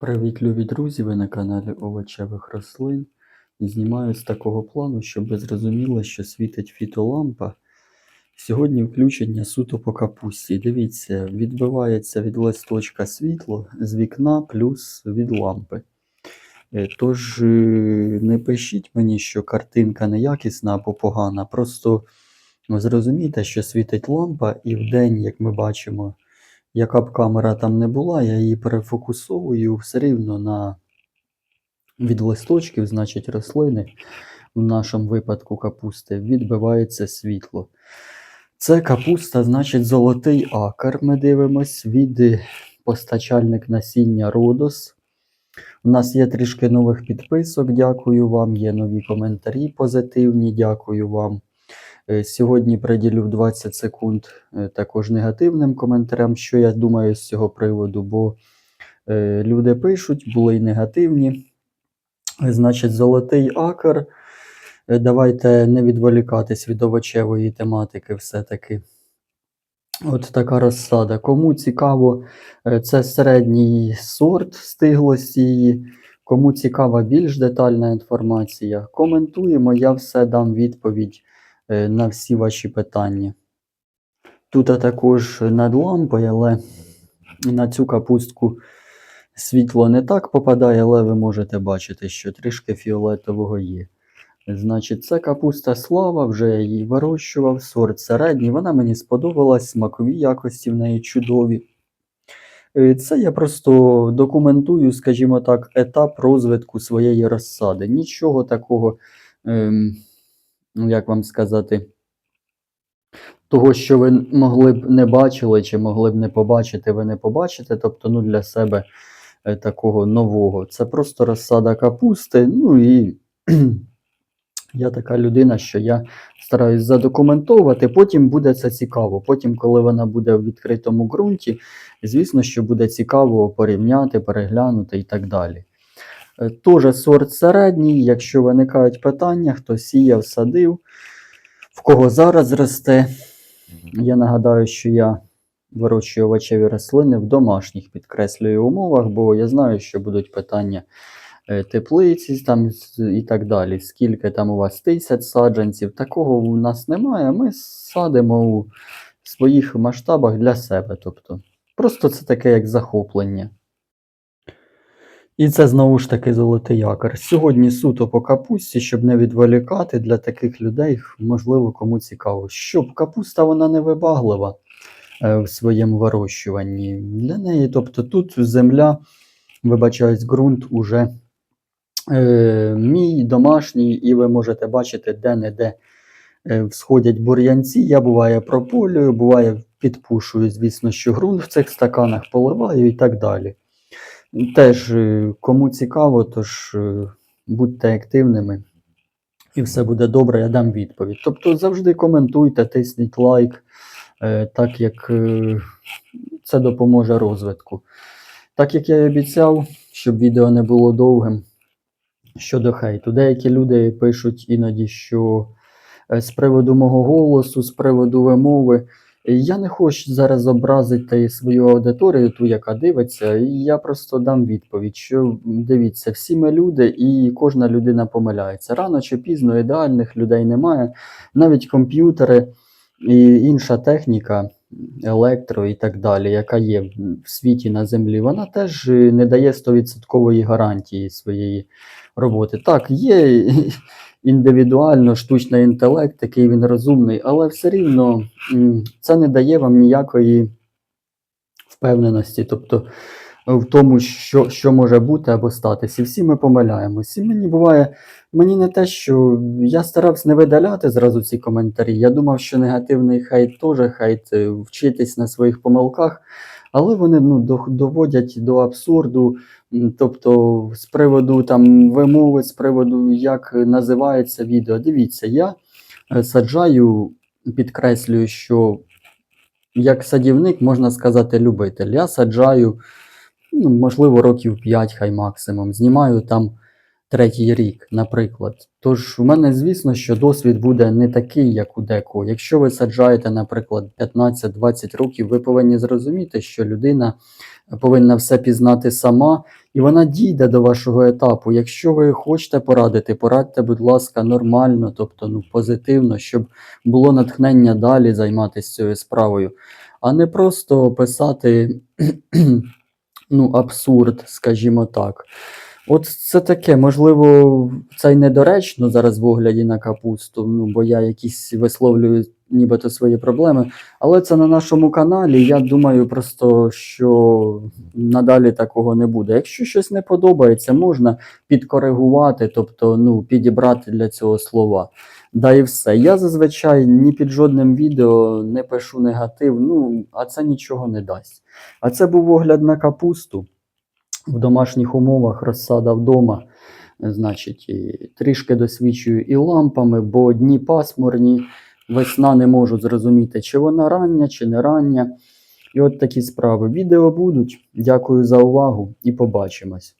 Привіт, любі друзі! Ви на каналі овочевих рослин. Знімаю з такого плану, щоб ви зрозуміли, що світить фітолампа. Сьогодні включення суто по капусті. Дивіться, відбивається від листочка світло з вікна плюс від лампи. Е, Тож е, не пишіть мені, що картинка неякісна або погана. Просто ну, зрозумійте, що світить лампа, і вдень, як ми бачимо, яка б камера там не була, я її перефокусовую все рівно на від листочків, значить рослини, в нашому випадку капусти, відбивається світло. Це капуста, значить, золотий акар. Ми дивимось від постачальник насіння Родос. У нас є трішки нових підписок, дякую вам. Є нові коментарі позитивні, дякую вам. Е, Сьогодні приділю 20 секунд е, також негативним коментарям, що я думаю з цього приводу, бо е, люди пишуть, були й негативні. Значить, золотий акр. Е, Давайте не відволікатись від овочевої тематики все-таки. От така розсада. Кому цікаво, це середній сорт стиглості її. Кому цікава більш детальна інформація, коментуємо, я все дам відповідь на всі ваші питання. Тут також над лампою, але на цю капустку світло не так попадає, але ви можете бачити, що трішки фіолетового є. Значить, це капуста слава, вже я її вирощував, сорт середній. Вона мені сподобалась, смакові якості в неї чудові. Е, Це я просто документую, скажімо так, етап розвитку своєї розсади. Нічого такого, ем, як вам сказати, того, що ви могли б не бачили, чи могли б не побачити, ви не побачите. Тобто, ну, для себе е, такого нового. Це просто розсада капусти. Ну і я така людина, що я стараюсь задокументовувати, потім буде це цікаво. Потім, коли вона буде в відкритому ґрунті, звісно, що буде цікаво порівняти, переглянути і так далі. Е, Тоже сорт середній, якщо виникають питання, хто сіяв, садив, в кого зараз росте. Я нагадаю, що я вирощую овочеві рослини в домашніх підкреслюю умовах, бо я знаю, що будуть питання е, теплиці там і так далі. Скільки там у вас тисяч саджанців, такого у нас немає. Ми садимо у своїх масштабах для себе. Тобто, просто це таке як захоплення. І це знову ж таки золотий якор. Сьогодні суто по капусті, щоб не відволікати для таких людей, можливо, кому цікаво. Щоб капуста вона не вибаглива е, в своєму вирощуванні. Для неї, тобто тут земля, вибачаюсь, ґрунт уже е, мій домашній, і ви можете бачити, де-не-де е, всходять бур'янці. Я буває прополюю, буває підпушую, звісно, що ґрунт в цих стаканах поливаю і так далі. Теж е, кому цікаво, тож е, будьте активними і все буде добре, я дам відповідь. Тобто завжди коментуйте, тисніть лайк, е, так як це допоможе розвитку. Так як я і обіцяв, щоб відео не було довгим. Щодо хейту, деякі люди пишуть іноді, що з приводу мого голосу, з приводу вимови. Я не хочу зараз образити свою аудиторію, ту, яка дивиться, і я просто дам відповідь, що дивіться, всі ми люди, і кожна людина помиляється. Рано чи пізно ідеальних людей немає. Навіть комп'ютери і інша техніка, електро і так далі, яка є в світі на землі, вона теж не дає 100% гарантії своєї роботи. Так, є індивідуально штучний інтелект, такий він розумний, але все рівно це не дає вам ніякої впевненості, тобто е, в тому, що, що може бути або статися. І всі ми помиляємось. І мені буває, мені не те, що я старався не видаляти зразу ці коментарі. Я думав, що негативний хейт теж хейт, е, вчитись на своїх помилках. Але вони ну, доводять до абсурду, Тобто, з приводу там вимови, з приводу, як називається відео. Дивіться, я е, саджаю, підкреслюю, що як садівник, можна сказати, любитель. Я саджаю, ну, можливо, років 5 хай максимум. Знімаю там третій рік, наприклад. Тож у мене, звісно, що досвід буде не такий, як у декого. Якщо ви саджаєте, наприклад, 15-20 років, ви повинні зрозуміти, що людина повинна все пізнати сама, і вона дійде до вашого етапу. Якщо ви хочете порадити, порадьте, будь ласка, нормально, тобто ну, позитивно, щоб було натхнення далі займатися цією справою, а не просто писати ну, абсурд, скажімо так. От це таке, можливо, це й недоречно зараз в огляді на капусту, ну, бо я якісь висловлюю нібито свої проблеми. Але це на нашому каналі. Я думаю просто, що надалі такого не буде. Якщо щось не подобається, можна підкоригувати, тобто ну, підібрати для цього слова. Да і все. Я зазвичай ні під жодним відео не пишу негатив, ну, а це нічого не дасть. А це був огляд на капусту в домашніх умовах, розсада вдома. Значить, і трішки досвідчую і лампами, бо дні пасмурні, весна не можу зрозуміти, чи вона рання, чи не рання. І от такі справи. Відео будуть. Дякую за увагу і побачимось.